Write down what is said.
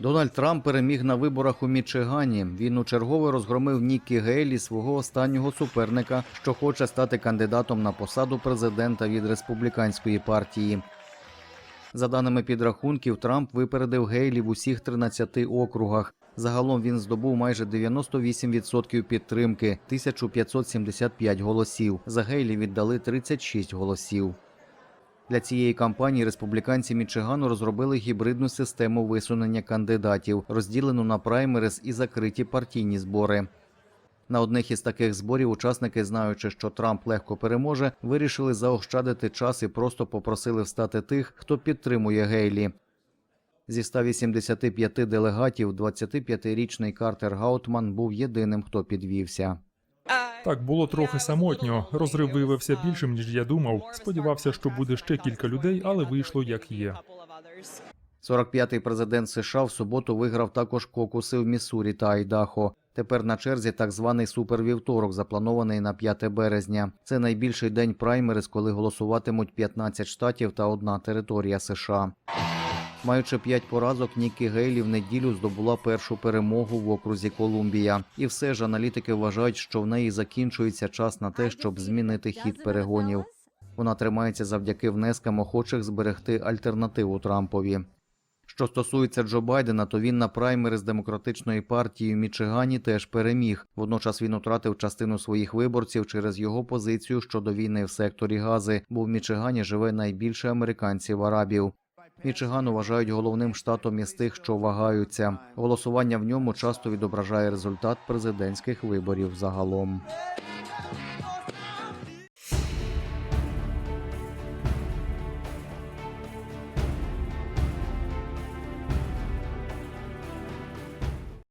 Дональд Трамп переміг на виборах у Мічигані. Він у чергове розгромив Нікі Гейлі, свого останнього суперника, що хоче стати кандидатом на посаду президента від республіканської партії. За даними підрахунків, Трамп випередив Гейлі в усіх 13 округах. Загалом він здобув майже 98% підтримки, 1575 голосів. За Гейлі віддали 36 голосів. Для цієї кампанії республіканці Мічигану розробили гібридну систему висунення кандидатів, розділену на праймерис і закриті партійні збори. На одних із таких зборів учасники, знаючи, що Трамп легко переможе, вирішили заощадити час і просто попросили встати тих, хто підтримує Гейлі. Зі 185 делегатів 25-річний Картер Гаутман був єдиним, хто підвівся. Так було трохи самотньо. Розрив виявився більшим ніж я думав. Сподівався, що буде ще кілька людей, але вийшло як є. 45-й президент США в суботу виграв також кокуси в Міссурі та Айдахо. Тепер на черзі так званий супервівторок, запланований на 5 березня. Це найбільший день праймерис, коли голосуватимуть 15 штатів та одна територія США. Маючи п'ять поразок, Нікі Гейлі в неділю здобула першу перемогу в окрузі Колумбія. І все ж аналітики вважають, що в неї закінчується час на те, щоб змінити хід перегонів. Вона тримається завдяки внескам охочих зберегти альтернативу Трампові. Що стосується Джо Байдена, то він на праймери з демократичної партії в Мічигані теж переміг. Водночас він втратив частину своїх виборців через його позицію щодо війни в секторі Гази, бо в Мічигані живе найбільше американців арабів. Мічиган вважають головним штатом із тих, що вагаються. Голосування в ньому часто відображає результат президентських виборів загалом.